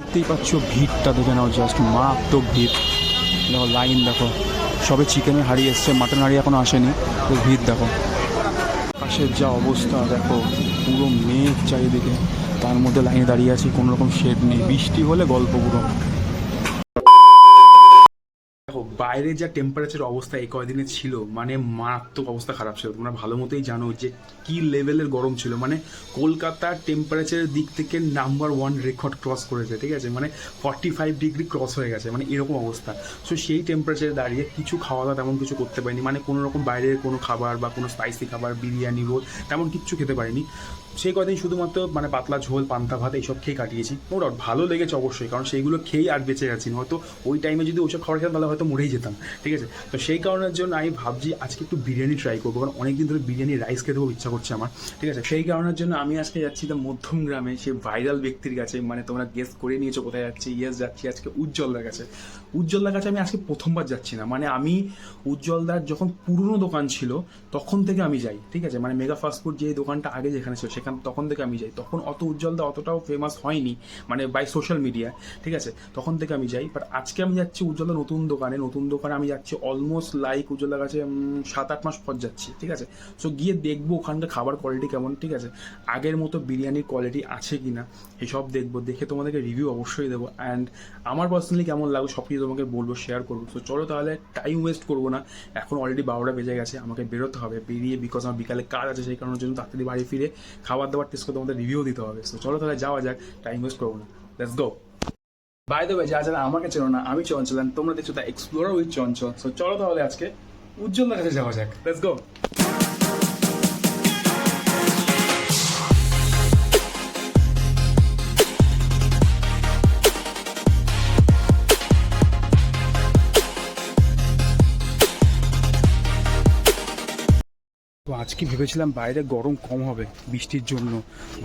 দেখতেই পাচ্ছ, ভিড়টা দেখে নাও জাস্ট মারাত্মক ভিড়। দেখো লাইন দেখো, সবে চিকেনের হারিয়ে এসছে মাটন হাড়ি এখনও আসেনি, তো ভিড় দেখো। পাশের যা অবস্থা, দেখো, পুরো মেঘ চারিদিকে, তার মধ্যে লাইনে দাঁড়িয়ে আছি, কোনোরকম শেড নেই। বৃষ্টি হলে গল্প পুরো। বাইরে যা টেম্পারেচার অবস্থা এই কয়দিনে ছিল মানে মারাত্মক অবস্থা খারাপ ছিল। তোমরা ভালো মতোই জানো যে কি লেভেলের গরম ছিল। মানে কলকাতার টেম্পারেচারের দিক থেকে নাম্বার ওয়ান রেকর্ড ক্রস করেছে, ঠিক আছে? মানে ফর্টি ফাইভ ডিগ্রি ক্রস হয়ে গেছে মানে এরকম অবস্থা। সো সেই টেম্পারেচারে দাঁড়িয়ে কিছু খাওয়া দাওয়া তেমন কিছু করতে পারিনি। মানে কোনো রকম বাইরের কোনো খাবার বা কোনো স্পাইসি খাবার, বিরিয়ানি, রোল তেমন কিচ্ছু খেতে পারিনি। সেই কদিন শুধুমাত্র মানে পাতলা ঝোল, পান্তা ভাত এইসব খেয়ে কাটিয়েছি। ওর ভালো লেগেছে অবশ্যই, কারণ সেইগুলো খেয়েই আর বেঁচে গেছি হয়তো ওই টাইমে যদি ওইসব খাবার খেতাম, তাহলে হয়তো মরেই যেতাম, ঠিক আছে? তো সেই কারণের জন্য আমি ভাবছি আজকে একটু বিরিয়ানি ট্রাই করব, কারণ অনেকদিন ধরে বিরিয়ানি রাইস খেতে খুব ইচ্ছা করছে আমার, ঠিক আছে? সেই কারণের জন্য আমি আজকে যাচ্ছি তো মধ্যম গ্রামে সে ভাইরাল ব্যক্তির কাছে মানে তোমরা গেস করে নিয়েছো কোথায় যাচ্ছি ইয়েস যাচ্ছি আজকে উজ্জ্বলদার কাছে। উজ্জ্বলদার কাছে আমি আজকে প্রথমবার যাচ্ছি না মানে আমি উজ্জ্বলদার যখন পুরনো দোকান ছিল, তখন থেকে আমি যাই, ঠিক আছে? মানে মেগা ফাস্টফুড যে দোকানটা আগে যেখানে ছিল, সেখান, তখন থেকে আমি যাই। তখন অত উজ্জ্বলদা অতটাও ফেমাস হয়নি মানে বাই সোশ্যাল মিডিয়া ঠিক আছে? তখন থেকে আমি যাই বাট আজকে আমি যাচ্ছি উজ্জ্বলদা নতুন দোকানে, নতুন দোকানে আমি যাচ্ছি অলমোস্ট লাইক উজ্জ্বলদার কাছে সাত আট মাস পর যাচ্ছি, ঠিক আছে? সো গিয়ে দেখব ওখানকার খাবার কোয়ালিটি কেমন, ঠিক আছে? আগের মতো বিরিয়ানির কোয়ালিটি আছে কি না এসব দেখব, দেখে তোমাদেরকে রিভিউ অবশ্যই দেবো অ্যান্ড আমার পার্সোনালি কেমন লাগবে সব কিছু তোমাকে বলব শেয়ার করব। সো চলো তাহলে টাইম ওয়েস্ট করব না, এখন অলরেডি বারোটা বেজে গেছে, আমাকে বেরোতে হবে, বেরিয়ে বিকজ আমার বিকালে কাজ আছে, সেই কারণের জন্য তাড়াতাড়ি বাড়ি ফিরে খাবার দাবার টেস্ট করে তোমাদের রিভিউ দিতে হবে। তো চলো তাহলে যাওয়া যাক টাইম ওয়েস্ট করব না লেটস গো বাই দ্য যা যারা আমাকে চেনো না, আমি চঞ্চল তোমরা দেখছ the explorer with Chanchal. So চলো তাহলে আজকে উজ্জ্বলদার কাছে যাওয়া যাক। লেটস গো তো আজকে ভেবেছিলাম বাইরে গরম কম হবে, বৃষ্টির জন্য।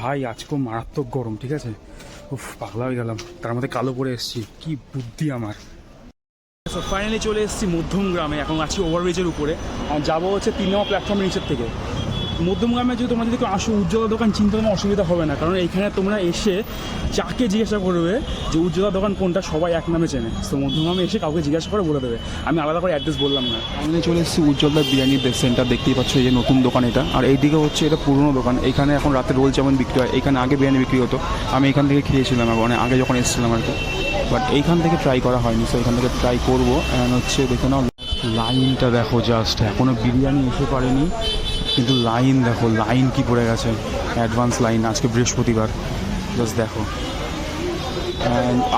ভাই, আজকেও মারাত্মক গরম, ঠিক আছে? উফ পাগলা হয়ে গেলাম। তার মধ্যে কালো পরে এসেছি। কি বুদ্ধি আমার। ফাইনালি চলে এসেছি মধ্যম গ্রামে। এখন আছি ওভারব্রিজের উপরে। আর যাব হচ্ছে তিন নম্বর প্ল্যাটফর্মের নিচের থেকে। মধ্যম গ্রামে যদি তোমরা যদি আসো, উজ্জ্বলা দোকান চিনতে তোমার অসুবিধা হবে না। কারণ এখানে তোমরা এসে যাকে জিজ্ঞাসা করবে যে উজ্জ্বলা দোকান কোনটা, সবাই এক নামে চেনে। তো মধ্যমগ্রামে এসে কাউকে জিজ্ঞাসা করে বলে দেবে। আমি আলাদা করে অ্যাড্রেস বললাম না। আমি চলে এসেছি উজ্জ্বলদার বিরিয়ানি সেন্টার দেখতেই পাচ্ছ এই নতুন দোকান এটা। আর এইদিকে হচ্ছে এটা পুরনো দোকান। এখানে এখন রাতে রোল চাউমিন বিক্রি হয়। এখানে আগে বিরিয়ানি বিক্রি হতো। আমি এখান থেকে খেয়েছিলাম মানে আগে যখন এসেছিলাম আর কি। বাট এইখান থেকে ট্রাই করা হয়নি সো এখান থেকে ট্রাই করব। অ্যান্ড হচ্ছে দেখে নাও, লাইনটা দেখো জাস্ট এখনও বিরিয়ানি এসে পারেনি। কিন্তু লাইন দেখো, লাইন কি পড়ে গেছে? অ্যাডভান্স লাইন, আজকে বৃহস্পতিবার। জাস্ট দেখো।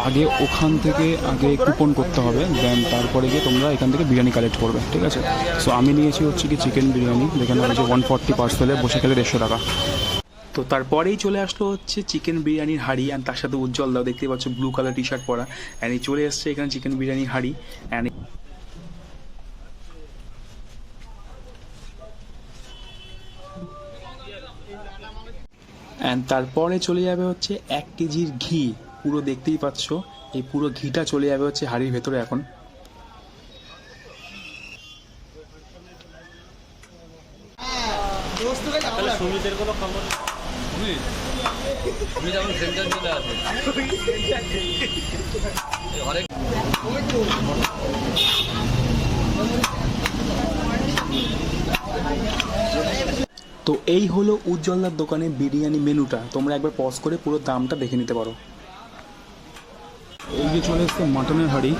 আগে ওখান থেকে আগে কুপন করতে হবে দেন তারপরে গিয়ে তোমরা এখান থেকে বিরিয়ানি কালেক্ট করবে, ঠিক আছে? সো আমি নিয়েছি হচ্ছে কি চিকেন বিরিয়ানি, যেখানে হচ্ছে ওয়ান ফর্টি পার্সেলে বসে খেলে দেড়শো টাকা। তো তারপরেই চলে আসলো হচ্ছে চিকেন বিরিয়ানির হাড়ি অ্যান্ড তার সাথে উজ্জ্বল দাও দেখতে পাচ্ছ ব্লু কালার টি শার্ট পরা। অ্যান্ড এই চলে এসছে এখানে চিকেন বিরিয়ানির হাড়ি অ্যান্ড অ্যান্ড তারপরে চলে যাবে হচ্ছে এক কেজির ঘি। পুরো দেখতেই পাচ্ছ, এই পুরো ঘিটা চলে যাবে হচ্ছে হাড়ির ভেতরে এখন সুমিতের কোনো খবর সুমিত সুমিত এখন সেন্টার চলে আসে অনেক তো এই হলো উজ্জ্বলদার দোকানে বিরিয়ানি মেনুটা। তোমরা একবার পজ করে পুরো দামটা দেখে নিতে পারো। এই যে চলে এসছে মাটনের হাড়ি।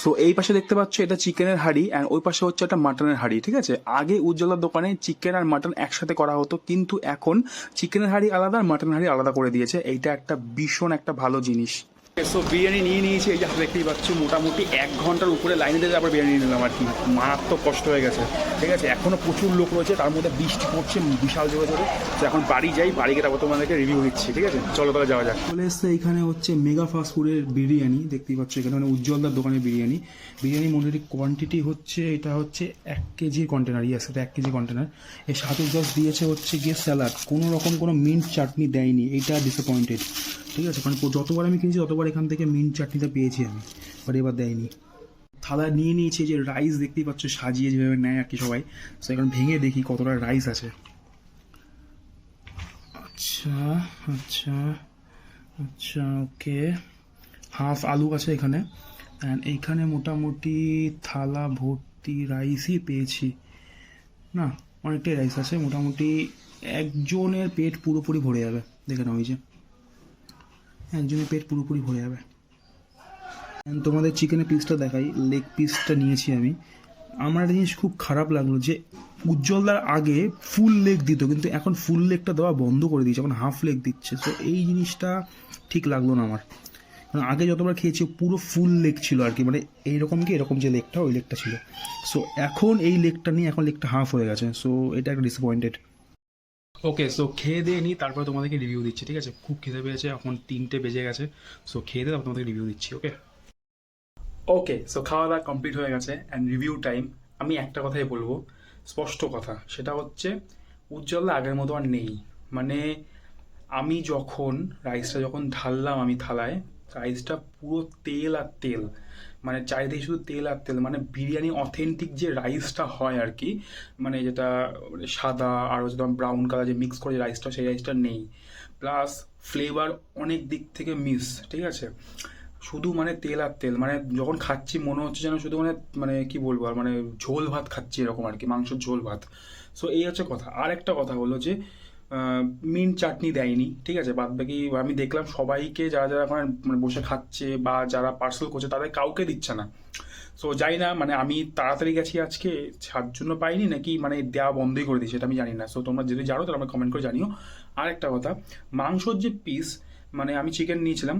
সো এই পাশে দেখতে পাচ্ছ এটা চিকেনের হাড়ি অ্যান্ড ওই পাশে হচ্ছে একটা মাটনের হাড়ি, ঠিক আছে? আগে উজ্জ্বলার দোকানে চিকেন আর মাটন একসাথে করা হতো, কিন্তু এখন চিকেনের হাড়ি আলাদা আর মাটনের হাড়ি আলাদা করে দিয়েছে। এইটা একটা ভীষণ একটা ভালো জিনিস। সো বিরিয়ানি নিয়ে নিয়েছি, এই যে দেখতেই পাচ্ছ, মোটামুটি এক ঘণ্টার উপরে লাইনে দিয়ে আবার বিরিয়ানি নিলাম আর কি। মারাত্মক কষ্ট হয়ে গেছে। ঠিক আছে, এখনও প্রচুর লোক রয়েছে, তার মধ্যে বৃষ্টি পড়ছে বিশাল জোরে জোরে। তো এখন বাড়ি যাই, বাড়ি গিয়ে তারপর তোমাদেরকে রিভিউ দিচ্ছি, ঠিক আছে? চলো তাহলে যাওয়া যাক। চলে এসছে এখানে হচ্ছে মেগা ফাস্ট ফুডের বিরিয়ানি, দেখতেই পাচ্ছ এখানে মানে উজ্জ্বলদার দোকানের বিরিয়ানি। বিরিয়ানি মোটামুটি কোয়ান্টিটি হচ্ছে, এটা হচ্ছে এক কেজির কন্টেনার ইয়েস এটা এক কেজি কন্টেনার এর সাথে জাস্ট দিয়েছে হচ্ছে গিয়ে স্যালাড কোনো রকম কোনো মিন্ট চাটনি দেয়নি, এটা ডিসঅ্যাপয়েন্টেড ঠিক আছে, কারণ যতবার আমি কিনেছি, ততবার এখান থেকে মিন্ট চাটনিটা পেয়েছি আমি বাট এবার দেয়নি। থালা নিয়ে নিয়েছে যে রাইস দেখতেই পাচ্ছ, সাজিয়ে যেভাবে নেয় আর কি সবাই। তো এখন ভেঙে দেখি কতটা রাইস আছে। আচ্ছা আচ্ছা আচ্ছা ওকে হাফ আলু আছে এখানে অ্যান্ড এইখানে মোটামুটি থালা, ভর্তি রাইসই পেয়েছি। না, অনেকটাই রাইস আছে, মোটামুটি একজনের পেট পুরোপুরি ভরে যাবে, দেখে নাও এই যে। একজনের পেট পুরোপুরি ভরে যাবে। তোমাদের চিকেনের পিসটা দেখাই লেগ পিসটা নিয়েছি আমি। আমার একটা জিনিস খুব খারাপ লাগল যে উজ্জ্বলদার আগে ফুল লেগ দিত, কিন্তু এখন ফুল লেগটা দেওয়া বন্ধ করে দিয়েছে, এখন হাফ লেগ দিচ্ছে। তো এই জিনিসটা ঠিক লাগল না আমার। কারণ আগে যতবার খেয়েছি, পুরো ফুল লেগ ছিল আর কি। মানে এইরকম কি, এরকম যে লেগটা ওই লেগটা ছিল। সো এখন এই লেগটা নিয়ে, এখন লেগটা হাফ হয়ে গেছে। সো এটা একটা ডিসঅ্যাপয়েন্টেড ওকে সো খেয়ে দিয়ে নিই তারপরে তোমাদেরকে রিভিউ দিচ্ছি, ঠিক আছে? খুব খেতে পেয়েছে, এখন তিনটে বেজে গেছে। সো খেয়ে দিয়ে তোমাদেরকে রিভিউ দিচ্ছি ওকে ওকে সো খাওয়া দাওয়া কমপ্লিট হয়ে গেছে অ্যান্ড রিভিউ টাইম আমি একটা কথাই বলব, স্পষ্ট কথা, সেটা হচ্ছে উজ্জ্বলদা আগের মতো আর নেই। মানে আমি যখন রাইসটা যখন ঢাললাম আমি থালায় রাইসটা পুরো তেল আর তেল। মানে চারিদিকে শুধু তেল আর তেল মানে বিরিয়ানি অথেন্টিক যে রাইসটা হয় আর কি মানে যেটা সাদা আর তোমার ব্রাউন কালার যে মিক্স করে যে রাইসটা সেই রাইসটা নেই। প্লাস ফ্লেভার অনেক দিক থেকে মিস ঠিক আছে? শুধু মানে তেল আর তেল মানে যখন খাচ্ছি মনে হচ্ছে যেন শুধু মানে মানে কি বলব আর মানে ঝোল ভাত খাচ্ছি এরকম আর কি, মাংসের ঝোল ভাত। সো এই হচ্ছে কথা। আর একটা কথা হলো যে মিন চাটনি দেয়নি, ঠিক আছে? বাদ বাকি আমি দেখলাম সবাইকে যারা যারা ওখানে মানে বসে খাচ্ছে বা যারা পার্সেল করছে, তাদের কাউকে দিচ্ছে না। সো যাই না মানে আমি তাড়াতাড়ি গেছি আজকে, ছাড় জন্য পাইনি নাকি মানে দেওয়া বন্ধই করে দিয়েছে এটা আমি জানি না। সো তোমরা যদি জানো, তাহলে আমাকে কমেন্ট করে জানিও। আর একটা কথা, মাংসর যে পিস মানে আমি চিকেন নিয়েছিলাম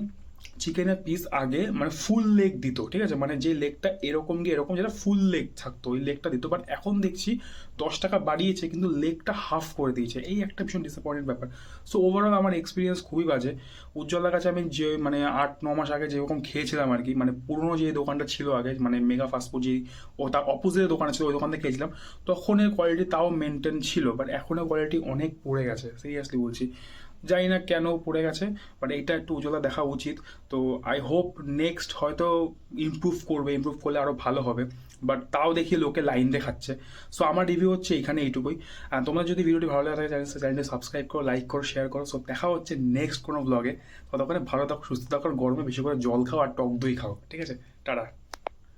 চিকেনের পিস আগে মানে ফুল লেগ দিত, ঠিক আছে? মানে যে লেগটা এরকম গিয়ে এরকম যেটা ফুল লেগ থাকতো, ওই লেগটা দিত। বাট এখন দেখছি দশ টাকা বাড়িয়েছে, কিন্তু লেগটা হাফ করে দিয়েছে। এই একটা ভীষণ ডিসঅ্যাপয়েন্টেড ব্যাপার। সো ওভারঅল আমার এক্সপিরিয়েন্স খুবই বাজে। উজ্জ্বলার কাছে আমি যে মানে আট, ন মাস আগে যেরকম খেয়েছিলাম আর কি মানে পুরনো যে দোকানটা ছিল আগে মানে মেগা ফাস্টফুড যে, ও তার অপোজিটে দোকান ছিল, ওই দোকান থেকে খেয়েছিলাম। তখনের কোয়ালিটি তাও মেনটেন ছিল বাট এখনের কোয়ালিটি অনেক পড়ে গেছে। সিরিয়াসলি বলছি। জানি না কেন পড়ে গেছে বাট এইটা একটু উজ্জ্বলা দেখা উচিত। তো আই হোপ নেক্সট হয়তো ইমপ্রুভ করবে ইমপ্রুভ করলে আরও ভালো হবে বাট তাও দেখি লোকে লাইন দেখাচ্ছে। সো আমার রিভিউ হচ্ছে এখানে এইটুকুই। আর তোমরা যদি ভিডিওটি ভালো লাগে থাকে চ্যানেলটি সাবস্ক্রাইব করো লাইক করো শেয়ার করো। সো দেখা হচ্ছে নেক্সট কোনো ব্লগে ততক্ষণে ভালো থাকো, সুস্থ থাকো গরমে বেশি করে জল খাও আর টক দই খাও। ঠিক আছে? টাটা।